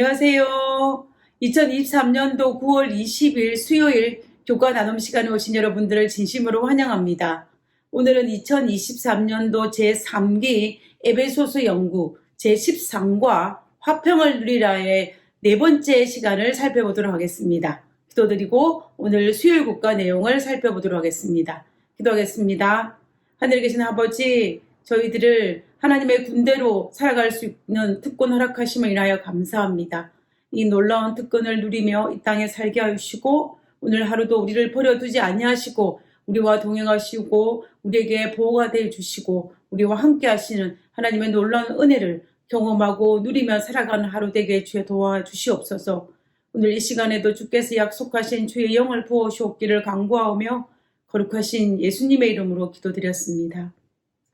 안녕하세요. 2023년도 9월 20일 수요일 교과 나눔 시간에 오신 여러분들을 진심으로 환영합니다. 오늘은 2023년도 제3기 에베소서 연구 제13과 화평을 누리라의 네 번째 시간을 살펴보도록 하겠습니다. 기도드리고 오늘 수요일 국가 내용을 살펴보도록 하겠습니다. 기도하겠습니다. 하늘에 계신 아버지, 저희들을 하나님의 군대로 살아갈 수 있는 특권 허락하심을 인하여 감사합니다. 이 놀라운 특권을 누리며 이 땅에 살게 하시고 오늘 하루도 우리를 버려두지 아니하시고 우리와 동행하시고 우리에게 보호가 되어 주시고 우리와 함께 하시는 하나님의 놀라운 은혜를 경험하고 누리며 살아가는 하루 되게 주여 도와주시옵소서. 오늘 이 시간에도 주께서 약속하신 주의 영을 부어주옵기를 간구하오며 거룩하신 예수님의 이름으로 기도드렸습니다.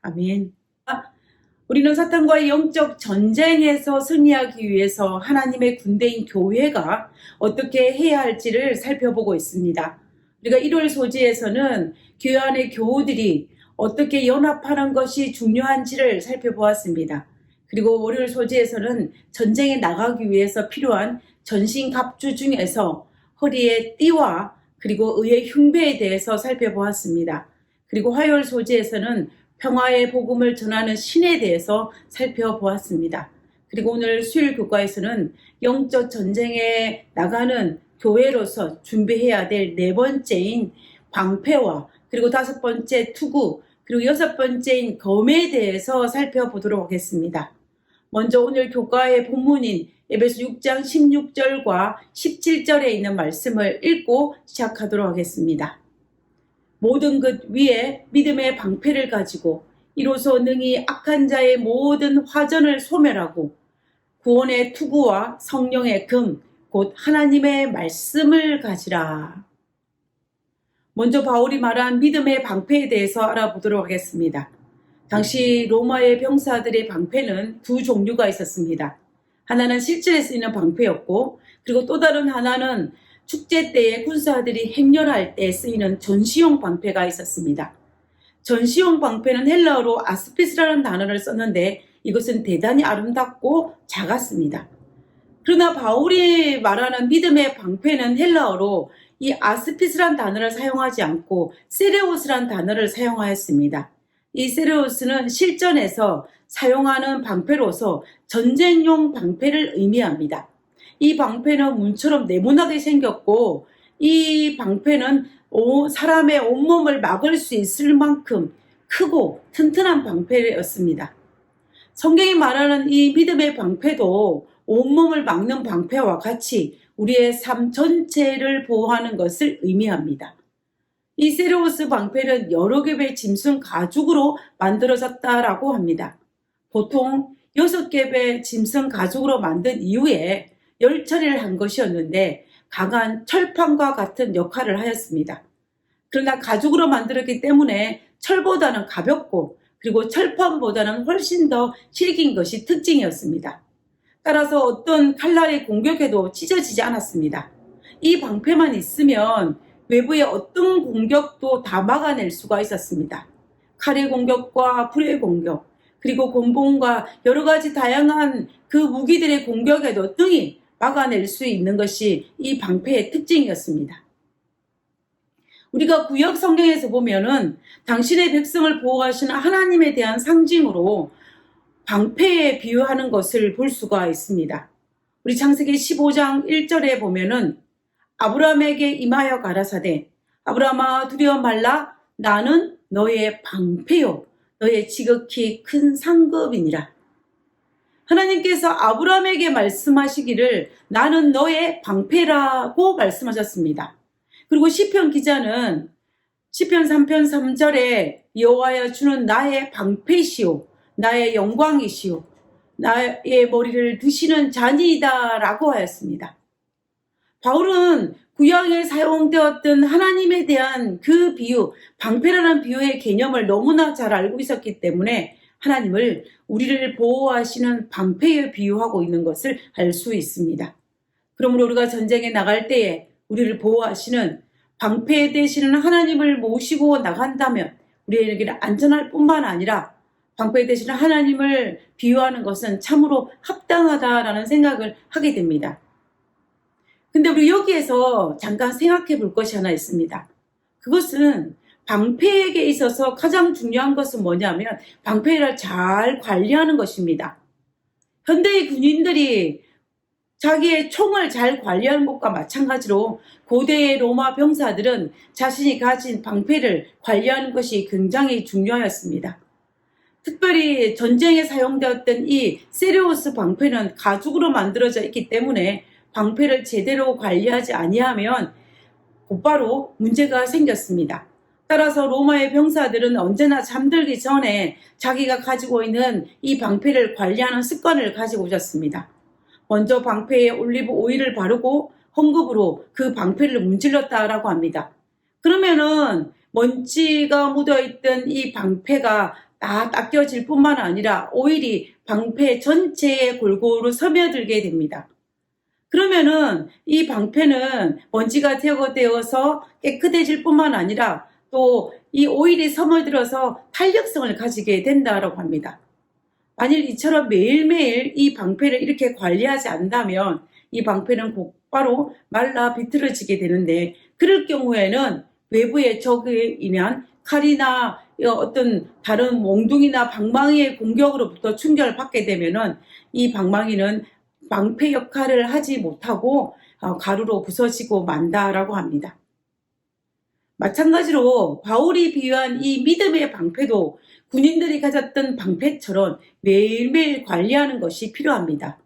아멘. 우리는 사탄과의 영적 전쟁에서 승리하기 위해서 하나님의 군대인 교회가 어떻게 해야 할지를 살펴보고 있습니다. 우리가 1월 소지에서는 교회 안의 교우들이 어떻게 연합하는 것이 중요한지를 살펴보았습니다. 그리고 월요일 소지에서는 전쟁에 나가기 위해서 필요한 전신 갑주 중에서 허리의 띠와 그리고 의의 흉배에 대해서 살펴보았습니다. 그리고 화요일 소지에서는 평화의 복음을 전하는 신에 대해서 살펴보았습니다. 그리고 오늘 수요일 교과에서는 영적 전쟁에 나가는 교회로서 준비해야 될 네 번째인 방패와 그리고 다섯 번째 투구 그리고 여섯 번째인 검에 대해서 살펴보도록 하겠습니다. 먼저 오늘 교과의 본문인 에베소 6장 16절과 17절에 있는 말씀을 읽고 시작하도록 하겠습니다. 모든 것 위에 믿음의 방패를 가지고 이로써 능히 악한 자의 모든 화전을 소멸하고 구원의 투구와 성령의 금, 곧 하나님의 말씀을 가지라. 먼저 바울이 말한 믿음의 방패에 대해서 알아보도록 하겠습니다. 당시 로마의 병사들의 방패는 두 종류가 있었습니다. 하나는 실전에 쓰이는 방패였고, 그리고 또 다른 하나는 축제 때에 군사들이 행렬할 때 쓰이는 전시용 방패가 있었습니다. 전시용 방패는 헬라어로 아스피스라는 단어를 썼는데 이것은 대단히 아름답고 작았습니다. 그러나 바울이 말하는 믿음의 방패는 헬라어로 이 아스피스란 단어를 사용하지 않고 세레오스란 단어를 사용하였습니다. 이 세레오스는 실전에서 사용하는 방패로서 전쟁용 방패를 의미합니다. 이 방패는 문처럼 네모나게 생겼고 이 방패는 사람의 온몸을 막을 수 있을 만큼 크고 튼튼한 방패였습니다. 성경이 말하는 이 믿음의 방패도 온몸을 막는 방패와 같이 우리의 삶 전체를 보호하는 것을 의미합니다. 이 세르오스 방패는 여러 겹의 짐승 가죽으로 만들어졌다라고 합니다. 보통 여섯 겹의 짐승 가죽으로 만든 이후에 열 처리를 한 것이었는데 강한 철판과 같은 역할을 하였습니다. 그러나 가죽으로 만들었기 때문에 철보다는 가볍고 그리고 철판보다는 훨씬 더 실긴 것이 특징이었습니다. 따라서 어떤 칼날의 공격에도 찢어지지 않았습니다. 이 방패만 있으면 외부의 어떤 공격도 다 막아낼 수가 있었습니다. 칼의 공격과 불의 공격, 그리고 곤봉과 여러 가지 다양한 그 무기들의 공격에도 등이 막아낼 수 있는 것이 이 방패의 특징이었습니다. 우리가 구역 성경에서 보면은 당신의 백성을 보호하시는 하나님에 대한 상징으로 방패에 비유하는 것을 볼 수가 있습니다. 우리 창세기 15장 1절에 보면은 아브라함에게 임하여 가라사대 아브라함아 두려워 말라 나는 너의 방패요 너의 지극히 큰 상급이니라. 하나님께서 아브라함에게 말씀하시기를 나는 너의 방패라고 말씀하셨습니다. 그리고 시편 기자는 시편 3편 3절에 여호와여 주는 나의 방패시오 나의 영광이시오 나의 머리를 드시는 잔이다라고 하였습니다. 바울은 구약에 사용되었던 하나님에 대한 그 비유, 방패라는 비유의 개념을 너무나 잘 알고 있었기 때문에 하나님을 우리를 보호하시는 방패에 비유하고 있는 것을 알 수 있습니다. 그러므로 우리가 전쟁에 나갈 때에 우리를 보호하시는 방패 되시는 하나님을 모시고 나간다면 우리에게는 안전할 뿐만 아니라 방패 대신 하나님을 비유하는 것은 참으로 합당하다라는 생각을 하게 됩니다. 근데 우리 여기에서 잠깐 생각해 볼 것이 하나 있습니다. 그것은 방패에게 있어서 가장 중요한 것은 뭐냐면 방패를 잘 관리하는 것입니다. 현대의 군인들이 자기의 총을 잘 관리하는 것과 마찬가지로 고대의 로마 병사들은 자신이 가진 방패를 관리하는 것이 굉장히 중요하였습니다. 특별히 전쟁에 사용되었던 이 세리오스 방패는 가죽으로 만들어져 있기 때문에 방패를 제대로 관리하지 아니하면 곧바로 문제가 생겼습니다. 따라서 로마의 병사들은 언제나 잠들기 전에 자기가 가지고 있는 이 방패를 관리하는 습관을 가지고 오셨습니다. 먼저 방패에 올리브 오일을 바르고 헝겊으로 그 방패를 문질렀다라고 합니다. 그러면은 먼지가 묻어있던 이 방패가 다 닦여질 뿐만 아니라 오일이 방패 전체에 골고루 스며들게 됩니다. 그러면은 이 방패는 먼지가 제거되어서 깨끗해질 뿐만 아니라 또 이 오일이 스며들어서 탄력성을 가지게 된다라고 합니다. 만일 이처럼 매일매일 이 방패를 이렇게 관리하지 않는다면 이 방패는 곧바로 말라 비틀어지게 되는데 그럴 경우에는 외부의 적에 인한 칼이나 어떤 다른 몽둥이나 방망이의 공격으로부터 충격을 받게 되면은 이 방망이는 방패 역할을 하지 못하고 어, 가루로 부서지고 만다라고 합니다. 마찬가지로 바울이 비유한 이 믿음의 방패도 군인들이 가졌던 방패처럼 매일매일 관리하는 것이 필요합니다.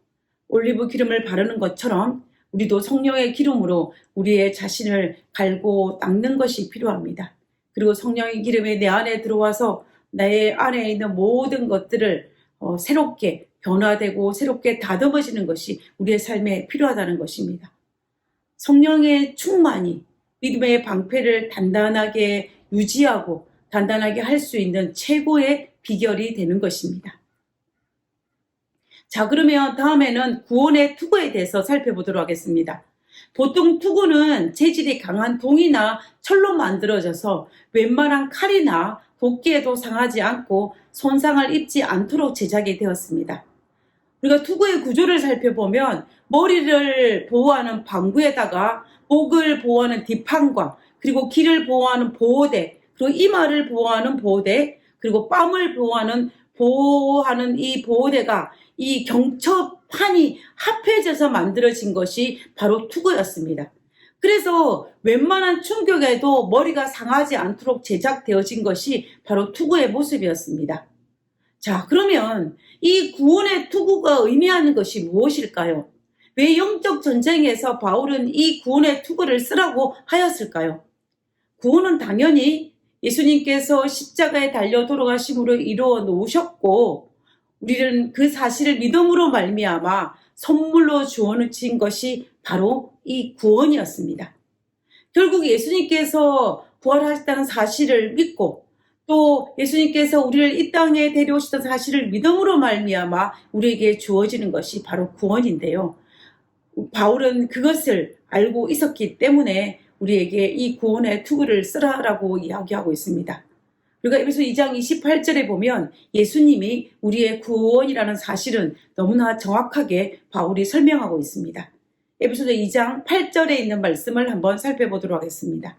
올리브 기름을 바르는 것처럼 우리도 성령의 기름으로 우리의 자신을 갈고 닦는 것이 필요합니다. 그리고 성령의 기름이 내 안에 들어와서 내 안에 있는 모든 것들을 어, 새롭게 변화되고 새롭게 다듬어지는 것이 우리의 삶에 필요하다는 것입니다. 성령의 충만이 믿음의 방패를 단단하게 유지하고 단단하게 할 수 있는 최고의 비결이 되는 것입니다. 자, 그러면 다음에는 구원의 투구에 대해서 살펴보도록 하겠습니다. 보통 투구는 재질이 강한 동이나 철로 만들어져서 웬만한 칼이나 도끼에도 상하지 않고 손상을 입지 않도록 제작이 되었습니다. 우리가 투구의 구조를 살펴보면 머리를 보호하는 방구에다가 목을 보호하는 뒷판과 그리고 귀를 보호하는 보호대 그리고 이마를 보호하는 보호대 그리고 뺨을 보호하는 보호하는 이 보호대가 이 경첩판이 합해져서 만들어진 것이 바로 투구였습니다. 그래서 웬만한 충격에도 머리가 상하지 않도록 제작되어진 것이 바로 투구의 모습이었습니다. 자, 그러면 이 구원의 투구가 의미하는 것이 무엇일까요? 왜 영적 전쟁에서 바울은 이 구원의 투구를 쓰라고 하였을까요? 구원은 당연히 예수님께서 십자가에 달려 돌아가심으로 이루어 놓으셨고 우리는 그 사실을 믿음으로 말미암아 선물로 주어진 것이 바로 이 구원이었습니다. 결국 예수님께서 부활하셨다는 사실을 믿고 또 예수님께서 우리를 이 땅에 데려오셨던 사실을 믿음으로 말미암아 우리에게 주어지는 것이 바로 구원인데요. 바울은 그것을 알고 있었기 때문에 우리에게 이 구원의 투구를 쓰라라고 이야기하고 있습니다. 우리가 에베소 2장 28절에 보면 예수님이 우리의 구원이라는 사실은 너무나 정확하게 바울이 설명하고 있습니다. 에베소서 2장 8절에 있는 말씀을 한번 살펴보도록 하겠습니다.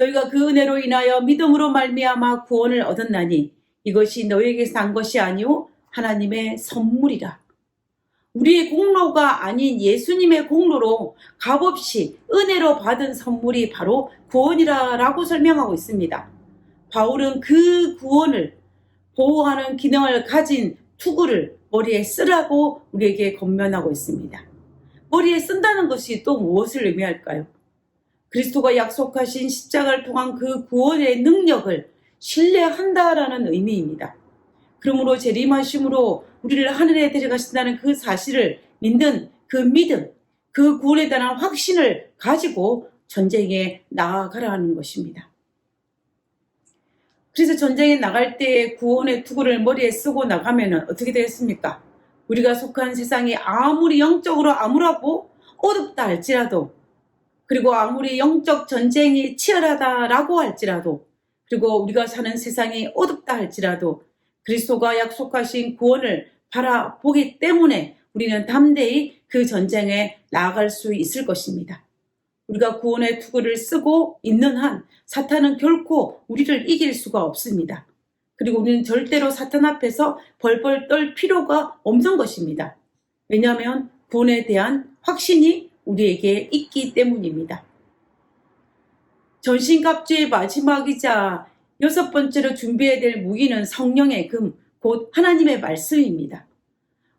너희가 그 은혜로 인하여 믿음으로 말미암아 구원을 얻었나니 이것이 너희에게서 난 것이 아니오 하나님의 선물이라. 우리의 공로가 아닌 예수님의 공로로 값없이 은혜로 받은 선물이 바로 구원이라라고 설명하고 있습니다. 바울은 그 구원을 보호하는 기능을 가진 투구를 머리에 쓰라고 우리에게 권면하고 있습니다. 머리에 쓴다는 것이 또 무엇을 의미할까요? 그리스도가 약속하신 십자가를 통한 그 구원의 능력을 신뢰한다라는 의미입니다. 그러므로 재림하심으로 우리를 하늘에 데려가신다는 그 사실을 믿는 그 믿음, 그 구원에 대한 확신을 가지고 전쟁에 나아가라는 것입니다. 그래서 전쟁에 나갈 때 구원의 투구를 머리에 쓰고 나가면 어떻게 되겠습니까? 우리가 속한 세상이 아무리 영적으로 암울하고 어둡다 할지라도 그리고 아무리 영적 전쟁이 치열하다라고 할지라도 그리고 우리가 사는 세상이 어둡다 할지라도 그리스도가 약속하신 구원을 바라보기 때문에 우리는 담대히 그 전쟁에 나아갈 수 있을 것입니다. 우리가 구원의 투구를 쓰고 있는 한 사탄은 결코 우리를 이길 수가 없습니다. 그리고 우리는 절대로 사탄 앞에서 벌벌 떨 필요가 없는 것입니다. 왜냐하면 구원에 대한 확신이 우리에게 있기 때문입니다. 전신갑주의 마지막이자 여섯 번째로 준비해야 될 무기는 성령의 금, 곧 하나님의 말씀입니다.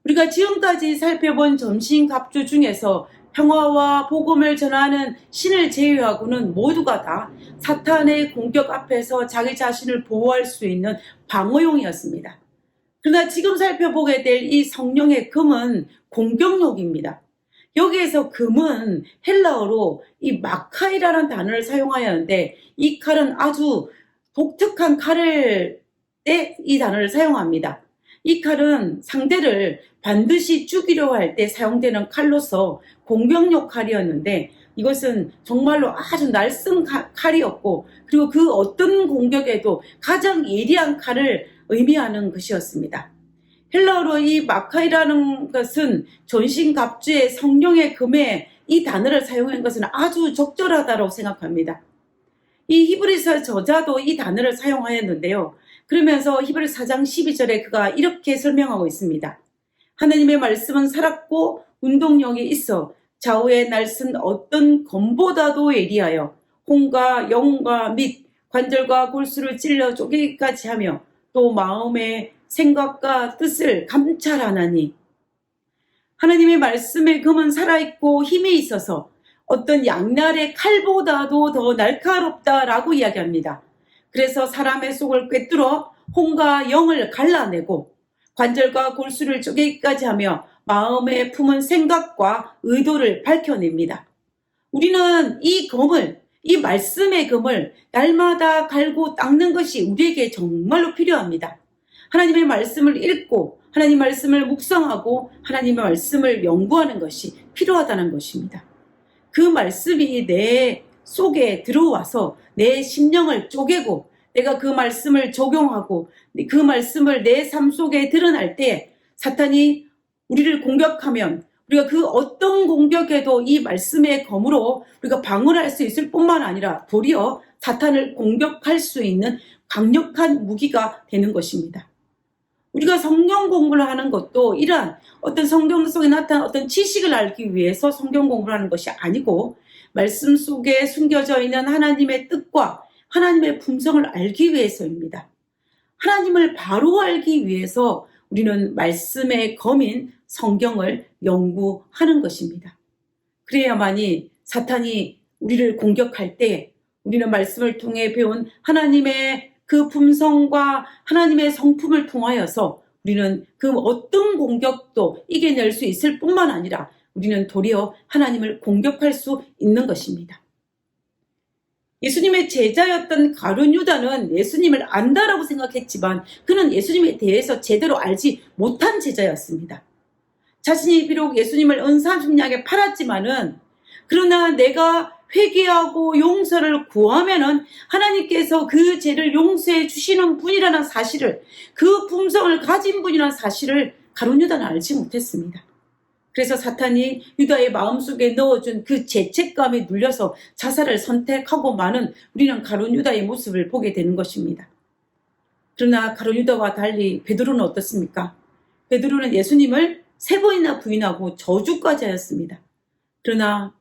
우리가 지금까지 살펴본 전신갑주 중에서 평화와 복음을 전하는 신을 제외하고는 모두가 다 사탄의 공격 앞에서 자기 자신을 보호할 수 있는 방어용이었습니다. 그러나 지금 살펴보게 될 이 성령의 금은 공격력입니다. 여기에서 금은 헬라어로 이 마카이라는 단어를 사용하였는데 이 칼은 아주 독특한 칼을 때 이 단어를 사용합니다. 이 칼은 상대를 반드시 죽이려 할 때 사용되는 칼로서 공격력 칼이었는데 이것은 정말로 아주 날쌘 칼이었고 그리고 그 어떤 공격에도 가장 예리한 칼을 의미하는 것이었습니다. 헬라어로 이 마카이라는 것은 전신 갑주의 성령의 금에 이 단어를 사용한 것은 아주 적절하다고 생각합니다. 이 히브리서 저자도 이 단어를 사용하였는데요. 그러면서 히브리 4장 12절에 그가 이렇게 설명하고 있습니다. 하나님의 말씀은 살았고 운동력이 있어 좌우의 날선 어떤 검보다도 예리하여 혼과 영과 및 관절과 골수를 찔러 쪼개기까지 하며 또 마음의 생각과 뜻을 감찰하나니 하나님의 말씀의 금은 살아있고 힘이 있어서 어떤 양날의 칼보다도 더 날카롭다라고 이야기합니다. 그래서 사람의 속을 꿰뚫어 혼과 영을 갈라내고 관절과 골수를 쪼개기까지 하며 마음에 품은 생각과 의도를 밝혀냅니다. 우리는 이 검을, 이 말씀의 검을 날마다 갈고 닦는 것이 우리에게 정말로 필요합니다. 하나님의 말씀을 읽고 하나님 말씀을 묵상하고 하나님의 말씀을 연구하는 것이 필요하다는 것입니다. 그 말씀이 내 속에 들어와서 내 심령을 쪼개고 내가 그 말씀을 적용하고 그 말씀을 내 삶 속에 드러날 때 사탄이 우리를 공격하면 우리가 그 어떤 공격에도 이 말씀의 검으로 우리가 방어할 수 있을 뿐만 아니라 도리어 사탄을 공격할 수 있는 강력한 무기가 되는 것입니다. 우리가 성경 공부를 하는 것도 이러한 어떤 성경 속에 나타난 어떤 지식을 알기 위해서 성경 공부를 하는 것이 아니고 말씀 속에 숨겨져 있는 하나님의 뜻과 하나님의 품성을 알기 위해서입니다. 하나님을 바로 알기 위해서 우리는 말씀의 검인 성경을 연구하는 것입니다. 그래야만이 사탄이 우리를 공격할 때 우리는 말씀을 통해 배운 하나님의 그 품성과 하나님의 성품을 통하여서 우리는 그 어떤 공격도 이겨낼 수 있을 뿐만 아니라 우리는 도리어 하나님을 공격할 수 있는 것입니다. 예수님의 제자였던 가룟 유다는 예수님을 안다라고 생각했지만 그는 예수님에 대해서 제대로 알지 못한 제자였습니다. 자신이 비록 예수님을 은사중량에 팔았지만은 그러나 내가 회개하고 용서를 구하면은 하나님께서 그 죄를 용서해 주시는 분이라는 사실을 그 품성을 가진 분이라는 사실을 가룟 유다는 알지 못했습니다. 그래서 사탄이 유다의 마음속에 넣어준 그 죄책감에 눌려서 자살을 선택하고 많은 우리는 가론 유다의 모습을 보게 되는 것입니다. 그러나 가론 유다와 달리 베드로는 어떻습니까? 베드로는 예수님을 세 번이나 부인하고 저주까지 하였습니다. 그러나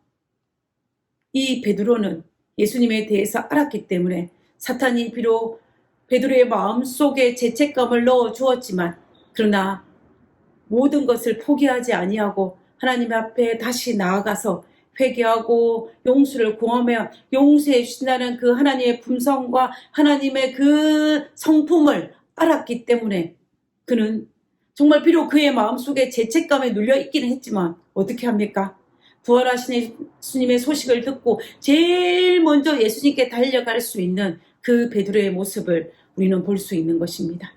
이 베드로는 예수님에 대해서 알았기 때문에 사탄이 비록 베드로의 마음속에 죄책감을 넣어 주었지만 그러나 모든 것을 포기하지 아니하고 하나님 앞에 다시 나아가서 회개하고 용서를 구하며 용서해 주신다는 그 하나님의 품성과 하나님의 그 성품을 알았기 때문에 그는 정말 비록 그의 마음속에 죄책감에 눌려 있기는 했지만 어떻게 합니까? 부활하신 예수님의 소식을 듣고 제일 먼저 예수님께 달려갈 수 있는 그 베드로의 모습을 우리는 볼 수 있는 것입니다.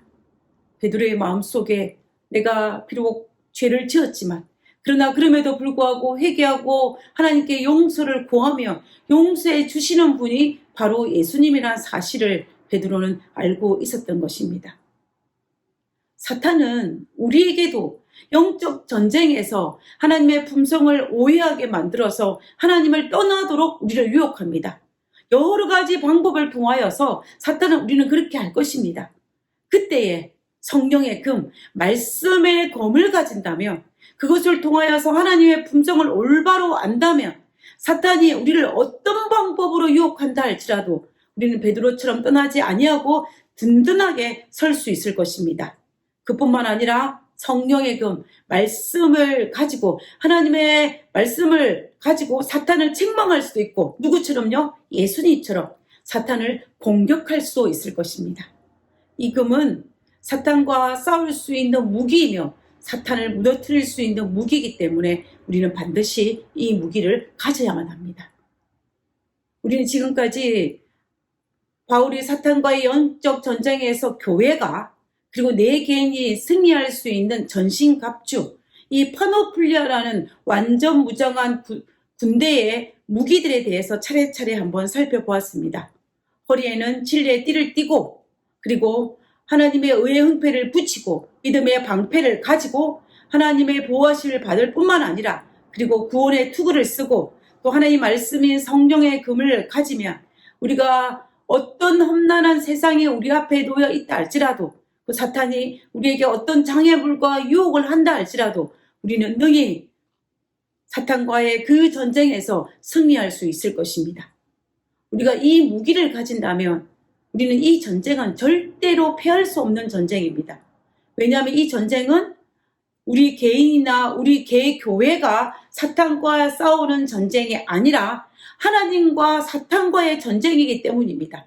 베드로의 마음속에 내가 비록 죄를 지었지만 그러나 그럼에도 불구하고 회개하고 하나님께 용서를 구하며 용서해 주시는 분이 바로 예수님이라는 사실을 베드로는 알고 있었던 것입니다. 사탄은 우리에게도 영적 전쟁에서 하나님의 품성을 오해하게 만들어서 하나님을 떠나도록 우리를 유혹합니다. 여러 가지 방법을 통하여서 사탄은 우리는 그렇게 할 것입니다. 그때에 성령의 금, 말씀의 검을 가진다면 그것을 통하여서 하나님의 품성을 올바로 안다면 사탄이 우리를 어떤 방법으로 유혹한다 할지라도 우리는 베드로처럼 떠나지 아니하고 든든하게 설 수 있을 것입니다. 그뿐만 아니라 성령의 금, 말씀을 가지고 하나님의 말씀을 가지고 사탄을 책망할 수도 있고 누구처럼요? 예수님처럼 사탄을 공격할 수 있을 것입니다. 이 금은 사탄과 싸울 수 있는 무기이며 사탄을 무너뜨릴 수 있는 무기이기 때문에 우리는 반드시 이 무기를 가져야만 합니다. 우리는 지금까지 바울이 사탄과의 영적 전쟁에서 교회가 그리고 내 개인이 승리할 수 있는 전신갑주, 이 파노플리아라는 완전 무장한 구, 군대의 무기들에 대해서 차례차례 한번 살펴보았습니다. 허리에는 진리의 띠를 띠고 그리고 하나님의 의의 흥패를 붙이고 믿음의 방패를 가지고 하나님의 보호하심을 받을 뿐만 아니라 그리고 구원의 투구를 쓰고 또 하나님 말씀인 성령의 금을 가지면 우리가 어떤 험난한 세상에 우리 앞에 놓여 있다 할지라도 그 사탄이 우리에게 어떤 장애물과 유혹을 한다 할지라도 우리는 능히 사탄과의 그 전쟁에서 승리할 수 있을 것입니다. 우리가 이 무기를 가진다면 우리는 이 전쟁은 절대로 패할 수 없는 전쟁입니다. 왜냐하면 이 전쟁은 우리 개인이나 우리 개 교회가 사탄과 싸우는 전쟁이 아니라 하나님과 사탄과의 전쟁이기 때문입니다.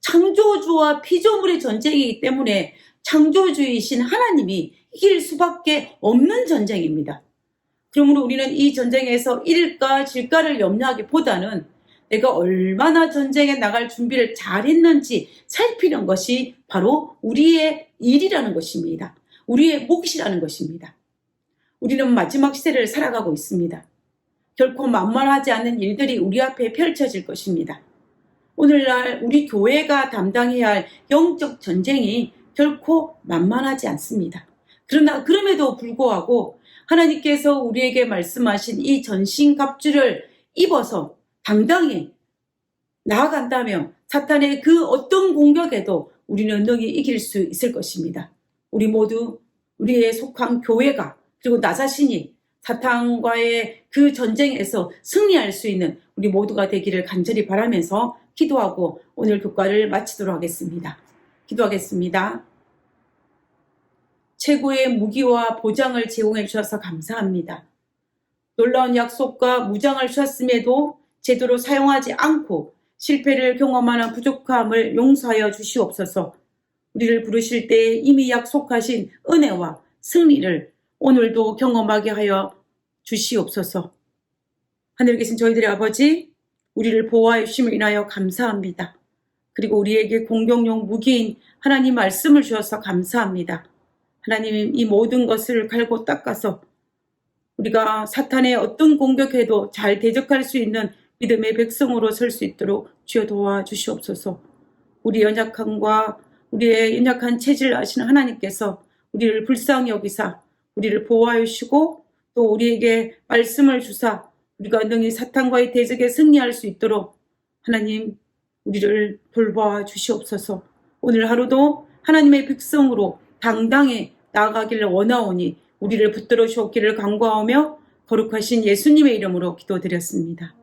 창조주와 피조물의 전쟁이기 때문에 창조주이신 하나님이 이길 수밖에 없는 전쟁입니다. 그러므로 우리는 이 전쟁에서 일가 질가를 염려하기보다는 내가 얼마나 전쟁에 나갈 준비를 잘 했는지 살피는 것이 바로 우리의 일이라는 것입니다. 우리의 몫이라는 것입니다. 우리는 마지막 시대를 살아가고 있습니다. 결코 만만하지 않은 일들이 우리 앞에 펼쳐질 것입니다. 오늘날 우리 교회가 담당해야 할 영적 전쟁이 결코 만만하지 않습니다. 그러나 그럼에도 불구하고 하나님께서 우리에게 말씀하신 이 전신갑주를 입어서 당당히 나아간다면 사탄의 그 어떤 공격에도 우리는 능히 이길 수 있을 것입니다. 우리 모두 우리의 속한 교회가 그리고 나 자신이 사탄과의 그 전쟁에서 승리할 수 있는 우리 모두가 되기를 간절히 바라면서 기도하고 오늘 교과를 마치도록 하겠습니다. 기도하겠습니다. 최고의 무기와 보장을 제공해 주셔서 감사합니다. 놀라운 약속과 무장을 주셨음에도 제대로 사용하지 않고 실패를 경험하는 부족함을 용서하여 주시옵소서. 우리를 부르실 때 이미 약속하신 은혜와 승리를 오늘도 경험하게 하여 주시옵소서. 하늘에 계신 저희들의 아버지, 우리를 보호하여 주심을 인하여 감사합니다. 그리고 우리에게 공격용 무기인 하나님 말씀을 주셔서 감사합니다. 하나님 이 모든 것을 갈고 닦아서 우리가 사탄의 어떤 공격에도 잘 대적할 수 있는 믿음의 백성으로 설 수 있도록 주여 도와주시옵소서. 우리 연약함과 우리의 연약한 체질을 아시는 하나님께서 우리를 불쌍히 여기사 우리를 보호하여 주시고 또 우리에게 말씀을 주사 우리가 능히 사탄과의 대적에 승리할 수 있도록 하나님 우리를 돌봐 주시옵소서. 오늘 하루도 하나님의 백성으로 당당히 나아가기를 원하오니 우리를 붙들어 주옵기를 간구하며 거룩하신 예수님의 이름으로 기도드렸습니다.